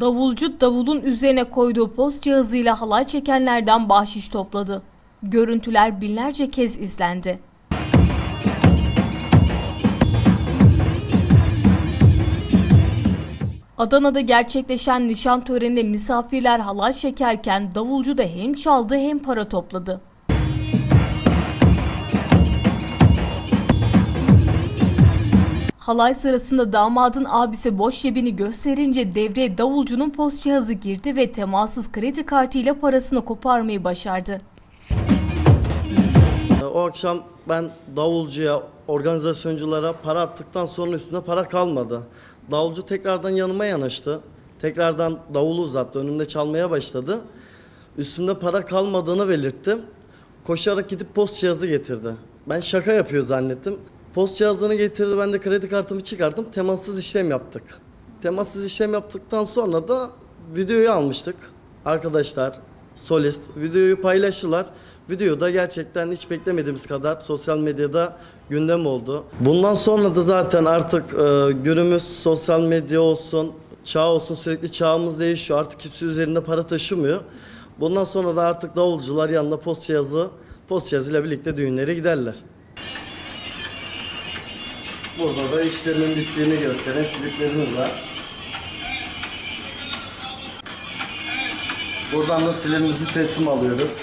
Davulcu davulun üzerine koyduğu post cihazıyla halay çekenlerden bahşiş topladı. Görüntüler binlerce kez izlendi. Adana'da gerçekleşen nişan töreninde misafirler halay çekerken davulcu da hem çaldı hem para topladı. Halay sırasında damadın abisi boş cebini gösterince devreye davulcunun post cihazı girdi ve temassız kredi kartıyla parasını koparmayı başardı. O akşam ben davulcuya, organizasyonculara para attıktan sonra üstünde para kalmadı. Davulcu tekrardan yanıma yanaştı. Tekrardan davulu uzattı. Önümde çalmaya başladı. Üstümde para kalmadığını belirttim. Koşarak gidip post cihazı getirdi. Ben şaka yapıyor zannettim. Post cihazını getirdi. Ben de kredi kartımı çıkarttım. Temassız işlem yaptık. Temassız işlem yaptıktan sonra da videoyu almıştık. Arkadaşlar, solist videoyu paylaştılar. Video da gerçekten hiç beklemediğimiz kadar sosyal medyada gündem oldu. Bundan sonra da zaten artık e, günümüz sosyal medya olsun, çağ olsun sürekli çağımız değişiyor. Artık kimse üzerinde para taşımıyor. Bundan sonra da artık davulcular yanında post cihazı, post cihazıyla birlikte düğünlere giderler. Burada da işlerinin bittiğini gösteren sliplerimiz var. Buradan da silimizi teslim alıyoruz.